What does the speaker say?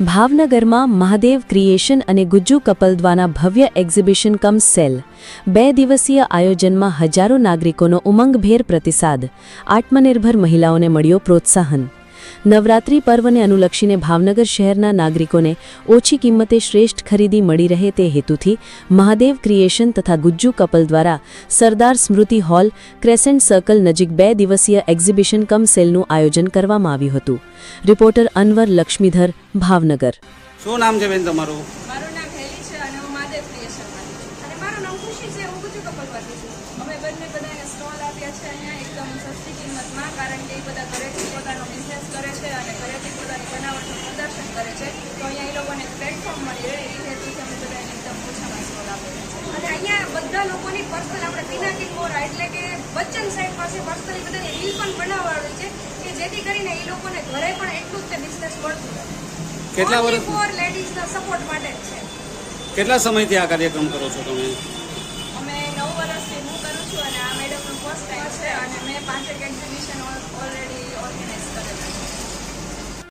ભાવનગરમાં મહાદેવ ક્રિએશન અને ગુજ્જુ કપલ દ્વારા ભવ્ય એક્ઝિબિશન કમ સેલ. બે દિવસીય આયોજનમાં હજારો નાગરિકોનો ઉમંગભેર પ્રતિસાદ. આત્મનિર્ભર મહિલાઓને મળ્યો પ્રોત્સાહન. નવરાત્રિ પર્વને અનુલક્ષીને ભાવનગર શહેરના નાગરિકોને ઓછી કિંમતે શ્રેષ્ઠ ખરીદી મળી રહે તે હેતુથી મહાદેવ ક્રિએશન તથા ગુજ્જુ કપલ દ્વારા Sardar Smruti hall crescent circle નજીક બે દિવસીય એક્ઝિબિશન કમ સેલનું આયોજન કરવામાં આવ્યું હતું. રિપોર્ટર અનવર લક્ષ્મીધર ભાવનગર. શું નામ છે બેન તમારું? મારું નામ હેલી છે અને હું મહાદેવ ક્રિએશનમાંથી છું. અને મારું નામ ખુશી છે હું ગુજુ કપલમાંથી છું. અમે બંને બધાને સ્ટોલ આપ્યા છે અહીંયા એકદમ સસ્તી કિંમતમાં કારણ કે એ બધા ઘરેથી લોકોની પર્સનલ આપણે પિનાકી મોરા એટલે કે બચ્ચન સાહેબ પાસે પર્સનલી બધાને રીલ પણ બનાવવાનું છે કે જેથી કરીને એ લોકોને ઘરે પણ એટલું જ તે બિઝનેસ મળતું કેટલા વર્ષ ફોર લેડીઝના સપોર્ટ માટે છે. કેટલા સમયથી આ કાર્યક્રમ કરો છો તમે? અમે નવ વર્ષથી હું કરું છું અને આ મેડમ ફર્સ્ટ ટાઈમ છે અને મેં પાંચેક એક્ઝિબિશન ઓલરેડી